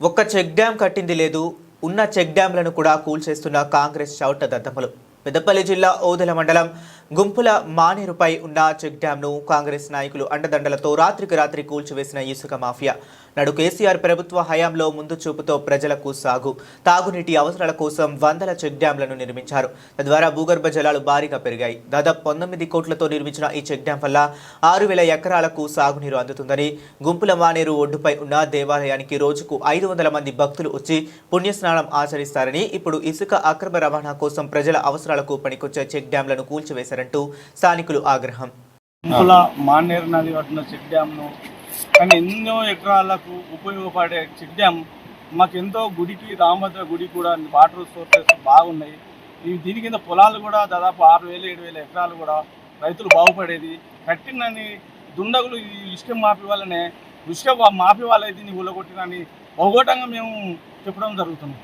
ఒక్క check dam కట్టింది లేదు ఉన్న చెక్ డ్యాంలను కూడా కూల్చేస్తున్న కాంగ్రెస్ చౌట దద్దమ్మలు. పెద్దపల్లి జిల్లా ఓదెల మండలం గుంపుల మానేరుపై ఉన్న చెక్ డ్యాంను కాంగ్రెస్ నాయకులు అండదండలతో రాత్రికి రాత్రి కూల్చివేసిన ఇసుక మాఫియా. నడు కేసీఆర్ ప్రభుత్వ హయాంలో ముందు చూపుతో ప్రజలకు సాగు తాగునీటి అవసరాల కోసం వందల చెక్ డ్యాంలను నిర్మించారు. తద్వారా భూగర్భ జలాలు భారీగా పెరిగాయి. దాదాపు పంతొమ్మిది కోట్లతో నిర్మించిన ఈ చెక్ డ్యాం వల్ల ఆరు వేల ఎకరాలకు సాగునీరు అందుతుందని గుంపుల మానేరు ఒడ్డుపై ఉన్న దేవాలయానికి రోజుకు ఐదు వందల మంది భక్తులు వచ్చి పుణ్యస్నానం ఆచరిస్తారని ఇప్పుడు ఇసుక అక్రమ రవాణా కోసం ప్రజల అవసరాలకు పనికొచ్చే చెక్ డ్యాంలను చేశారంటూ స్థానికులు ఆగ్రహం. మానేరు నది పట్టిన చెక్ డ్యామ్ను కానీ ఎన్నో ఎకరాలకు ఉపయోగపడే చెక్ డ్యామ్ మాకెంతో గుడికి రామభద్ర గుడి కూడా వాటర్ సోర్సెస్ బాగున్నాయి. ఈ దీని కింద పొలాలు కూడా దాదాపు ఆరు వేలు ఏడు వేల ఎకరాలు కూడా రైతులు బాగుపడేది. కట్టినని దుండగులు ఈ ఇసుక మాపి వల్లనే ఇసుక మాపి వాళ్ళ దీన్ని ఊలగొట్టినని భౌగోటంగా మేము చెప్పడం జరుగుతుంది.